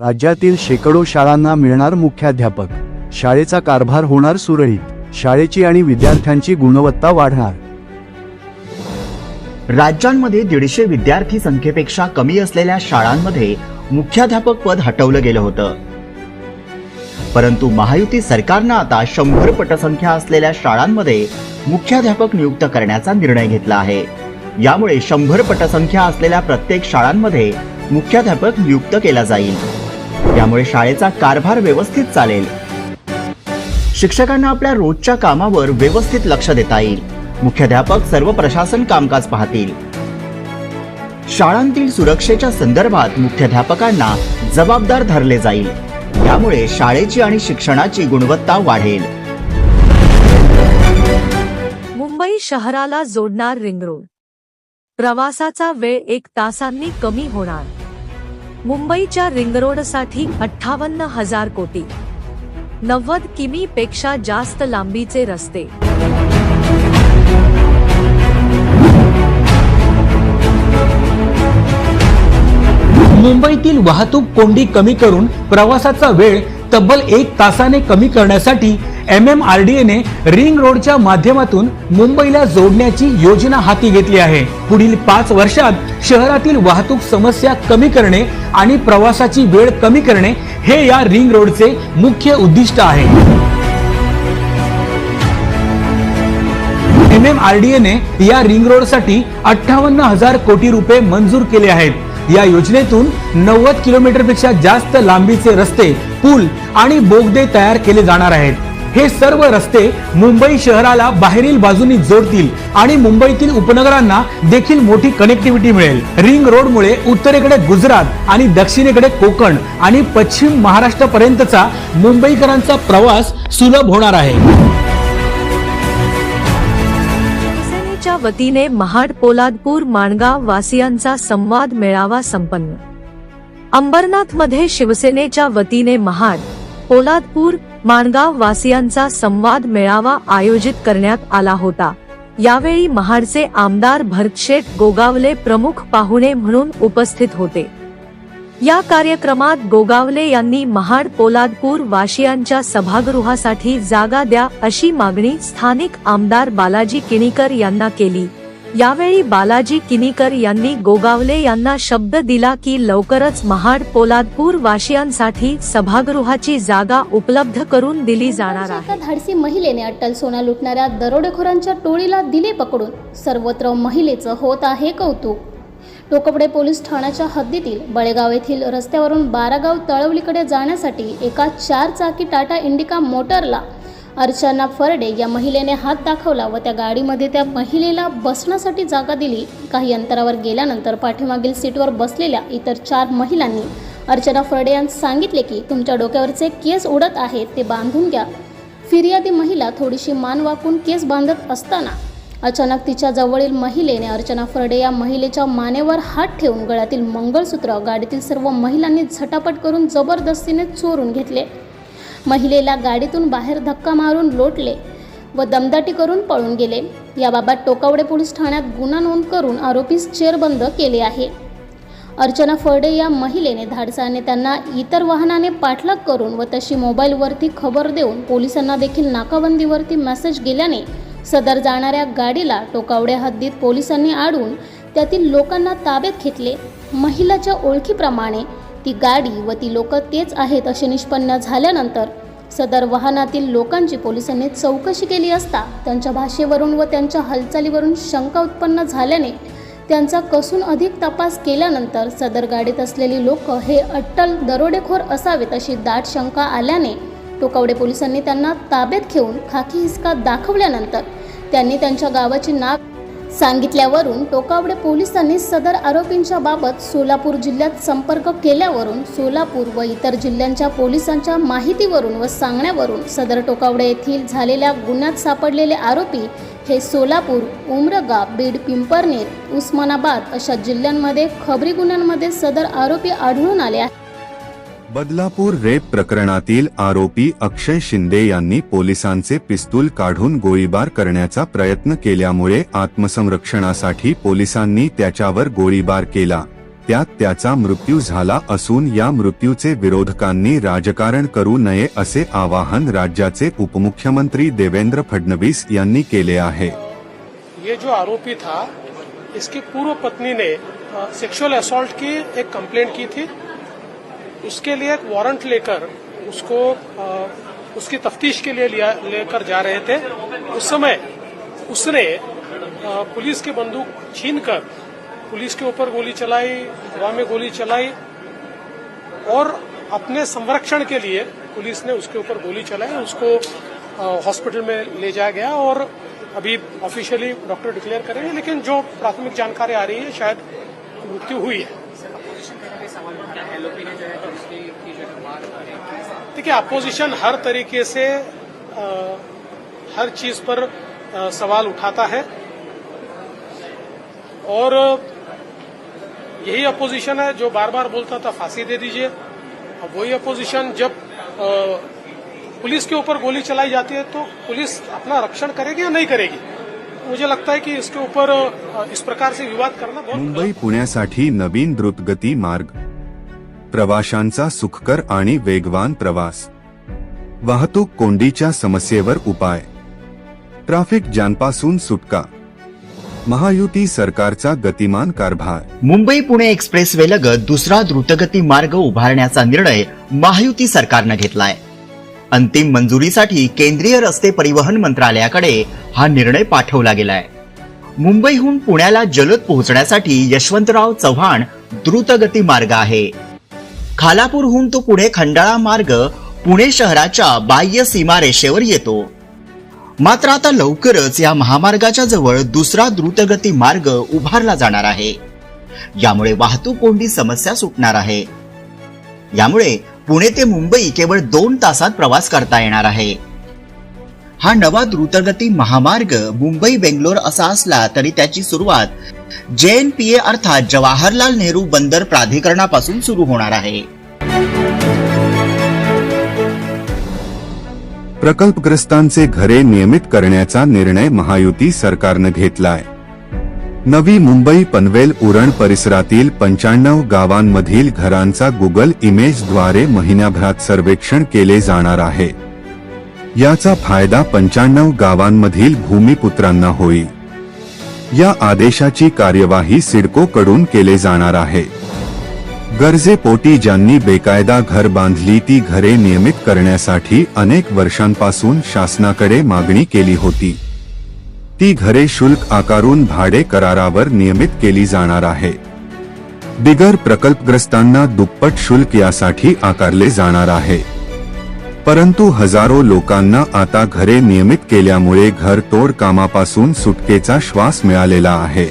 राज्यातील शेकडो शाळांना मिळणार मुख्याध्यापक. शाळेचा कारभार होणार सुरळीत. शाळेची आणि विद्यार्थ्यांची गुणवत्ता वाढणार. राज्यांमध्ये दीडशे विद्यार्थी संख्येपेक्षा कमी असलेल्या शाळांमध्ये मुख्याध्यापक पद हटवलं गेलं होतं. परंतु महायुती सरकारनं आता शंभर पटसंख्या असलेल्या शाळांमध्ये मुख्याध्यापक नियुक्त करण्याचा निर्णय घेतला आहे. यामुळे शंभर पटसंख्या असलेल्या प्रत्येक शाळांमध्ये मुख्याध्यापक नियुक्त केला जाईल. यामुळे शाळेचा कारभार व्यवस्थित चालेल. शिक्षकांना आपल्या रोजच्या कामावर व्यवस्थित लक्ष देता येईल. मुख्याध्यापक सर्व प्रशासन कामकाज पाहतील. शाळांतील सुरक्षेच्या संदर्भात मुख्याध्यापकांना जबाबदार धरले जाईल. त्यामुळे शाळेची आणि शिक्षणाची गुणवत्ता वाढेल. मुंबई शहराला जोडणार रिंग रोड प्रवासाचा वेळ एक तासांनी कमी होणार. मुंबईच्या रिंग रोडसाठी अठ्ठावन्न हजार कोटी. नव्वद किमी पेक्षा जास्त लांबीचे रस्ते. मुंबईतील वाहतूक कोंडी कमी करून प्रवासाचा वेळ तब्बल एक तासाने कमी करण्यासाठी एम एम आर डी एने रिंग रोडच्या माध्यमातून मुंबईला जोडण्याची योजना हाती घेतली आहे. पुढील पाच वर्षात शहरातील वाहतूक समस्या कमी करणे आणि प्रवासाची वेळ कमी करणे हे या रिंग रोडचे मुख्य उद्दिष्ट आहे. एम एम आर डी एने या रिंग रोडसाठी अठ्ठावन्न हजार कोटी रुपये मंजूर केले आहेत. या योजनेतून नव्वद किलोमीटरपेक्षा जास्त लांबीचे रस्ते पूल आणि बोगदे तयार केले जाणार आहेत. हे सर्व रस्ते मुंबई शहराला बाहेरील बाजूनी जोडतील आणि मुंबईतील उपनगरांना देखील मोठी कनेक्टिव्हिटी मिळेल. रिंग रोडमुळे उत्तरेकडे गुजरात आणि दक्षिणेकडे कोकण आणि पश्चिम महाराष्ट्र पर्यंतचा मुंबईकरांचा प्रवास सुलभ होणार आहे. शिवसेनेच्या वतीने महाड पोलादपूर माणगाव वासियांचा संवाद मेळावा संपन्न. अंबरनाथमध्ये शिवसेनेच्या वतीने महाड पोलादपूर माणगाव वासियांचा संवाद मेळावा आयोजित करण्यात आला होता. यावेळी महाडचे आमदार भरतशेठ गोगावले प्रमुख पाहुणे म्हणून उपस्थित होते. या कार्यक्रमात गोगावले यांनी महाड पोलादपूर वाशियांच्या सभागृहासाठी जागा द्या अशी मागणी स्थानिक आमदार बालाजी किणीकर यांना केली. यावेळी बालाजी किनीकर यांनी गोगावले यांना शब्द दिला की लवकरच महाड पोलादपूर वाशियांसाठी सभागृहाची जागा उपलब्ध करून दिली जाणार आहे. धाडसी महिलेने अट्टल सोना लुटणाऱ्या दरोडेखोरांच्या टोळीला दिले पकडून सर्वत्र महिलेचं होत आहे कौतुक. टोकपडे पोलीस ठाण्याच्या हद्दीतील बळेगाव येथील रस्त्यावरून बारागाव तळवलीकडे जाण्यासाठी एका चार चाकी टाटा इंडिका मोटरला अर्चना फरडे या महिलेने हात दाखवला व त्या गाडीमध्ये त्या महिलेला बसण्यासाठी जागा दिली. काही अंतरावर गेल्यानंतर पाठीमागील सीटवर बसलेल्या इतर चार महिलांनी अर्चना फरडे यांना सांगितले की तुमच्या डोक्यावरचे केस उडत आहेत ते बांधून घ्या. फिर्यादी महिला थोडीशी मान वाकून केस बांधत असताना अचानक तिच्या जवळील महिलेने अर्चना फरडे या महिलेच्या मानेवर हात ठेवून गळ्यातील मंगळसूत्र गाडीतील सर्व महिलांनी झटापट करून जबरदस्तीने चोरून घेतले. महिलेला गाडीतून बाहेर धक्का मारून लोटले व दमदाटी करून पळून गेले. याबाबत टोकावडे पोलीस ठाण्यात गुन्हा नोंद करून आरोपीस चेरबंद केले आहे. अर्चना फळडे या महिलेने धाडसाने त्यांना इतर वाहनाने पाठलाग करून व तशी मोबाईलवरती खबर देऊन पोलिसांना देखील नाकाबंदीवरती मेसेज गेल्याने सदर जाणाऱ्या गाडीला टोकावड्या हद्दीत पोलिसांनी आडून त्यातील लोकांना ताब्यात घेतले. महिलाच्या ओळखीप्रमाणे ती गाडी व ती लोक तेच आहेत असे निष्पन्न झाल्यानंतर सदर वाहनातील लोकांची पोलिसांनी चौकशी केली असता त्यांच्या भाषेवरून व त्यांच्या हालचालीवरून शंका उत्पन्न झाल्याने त्यांचा कसून अधिक तपास केल्यानंतर सदर गाडीत असलेली लोक हे अट्टल दरोडेखोर असावेत अशी दाट शंका आल्याने टोकावडे पोलिसांनी त्यांना ताब्यात घेऊन खाकी हिसका दाखवल्यानंतर त्यांनी त्यांच्या गावाचे नाव सांगितल्यावरून टोकावडे पोलिसांनी सदर आरोपींच्या बाबत सोलापूर जिल्ह्यात संपर्क केल्यावरून सोलापूर व इतर जिल्ह्यांच्या पोलिसांच्या माहितीवरून व सांगण्यावरून सदर टोकावडे येथील झालेल्या गुन्ह्यात सापडलेले आरोपी हे सोलापूर उमरगा बीड पिंपरनेर उस्मानाबाद अशा जिल्ह्यांमध्ये खबरी गुन्ह्यांमध्ये सदर आरोपी आढळून आले आहेत. बदलापूर रेप प्रकरणातील आरोपी अक्षय शिंदे यांनी पोलिसांचे पिस्तूल काढून गोळीबार करण्याचा प्रयत्न केल्यामुळे आत्मसंरक्षणासाठी पोलिसांनी त्याच्यावर गोळीबार केला. त्यात त्याचा मृत्यू झाला असून या मृत्यूचे विरोधकांनी राजकारण करू नये असे आवाहन राज्याचे उपमुख्यमंत्री देवेंद्र फडणवीस यांनी केले आहे. ये जो आरोपी था इसकी पूर्व पत्नी ने सेक्सुअल असॉल्ट की एक कंप्लेंट की थी। उसके लिए एक वारंट लेकर उसको अ, उसकी तफ्तीश के लिए लेकर जा रहे थे। उस समय उसने अ, पुलिस की बंदूक छीनकर पुलिस के ऊपर गोली चलाई हवा में गोली चलाई और अपने संरक्षण के लिए पुलिस ने उसके ऊपर गोली चलाई उसको हॉस्पिटल में ले जाया गया और अभी ऑफिशियली डॉक्टर डिक्लेयर करेंगे लेकिन जो प्राथमिक जानकारी आ रही है शायद मृत्यु हुई है देखिए अपोजिशन हर तरीके से अ, हर चीज़ पर अ, सवाल उठाता है। और यही अपोजिशन है जो बार बार बोलता था फांसी दे दीजिए। अब वही अपोजिशन जब अ, पुलिस के ऊपर गोली चलाई जाती है तो पुलिस अपना रक्षण करेगी या नहीं करेगी? मुझे लगता है कि इसके ऊपर इस प्रकार से विवाद करना बहुत मुंबई पुण्यासाठी नवीन द्रुतगती मार्ग। प्रवाशांचा सुखकर आणि वेगवान प्रवास. वाहतूक कोंडीच्या समस्येवर उपाय. ट्रॅफिक जॅमपासून सुटका. महायुती सरकारचा गतिमान कारभार. मुंबई पुणे एक्सप्रेसवे लगत दुसरा द्रुतगती मार्ग उभारण्याचा निर्णय महायुती सरकारनं घेतलाय. अंतिम मंजुरीसाठी केंद्रीय रस्ते परिवहन मंत्रालयाकडे हा निर्णय पाठवला गेलाय. मुंबईहून पुण्याला जलद पोहोचण्यासाठी यशवंतराव चव्हाण द्रुतगती मार्ग आहे. खालापूरहून तो पुढे खंडाळा मार्ग पुणे शहराच्या बाह्य सीमारेषेवर येतो. मात्र आता लवकरच या महामार्गाच्या जवळ दुसरा द्रुतगती मार्ग उभारला जाणार आहे. यामुळे वाहतूक कोंडी समस्या सुटणार आहे. यामुळे पुणे ते मुंबई केवळ दोन तासात प्रवास करता येणार आहे. हा नवा द्रुतगती महामार्ग मुंबई बेंगलोर असा असला तरी त्याची सुरुवात जेएनपीए अर्थात जवाहरलाल नेहरू बंदर प्राधिकरणापासून सुरू होणार आहे. प्रकल्पग्रस्तांचे घरे नियमित करण्याचा निर्णय महायुती सरकारनं घेतलाय. नवी मुंबई पनवेल उरण परिसरातील पंच्याण्णव गावांमधील घरांचा गुगल इमेजद्वारे महिन्याभरात सर्वेक्षण केले जाणार आहे. याचा फायदा पंच्याण्णव गावांमधील भूमिपुत्रांना होईल. या आदेशाची कार्यवाही सिडको कडून केले जाणार आहे. गरजेपोटी ज्यांनी बेकायदा घर बांधली ती घरे नियमित करण्यासाठी अनेक वर्षांपासून शासनाकडे मागणी केली होती. ती घरे शुल्क आकारून भाडे करारावर नियमित केली जाणार आहे. बिगर प्रकल्पग्रस्तांना दुप्पट शुल्क यासाठी आकारले जाणार आहे. परंतु हजारो लोकांना आता घरे नियमित केल्यामुळे घरतोड कामापासून सुटकेचा श्वास मिळालेला आहे.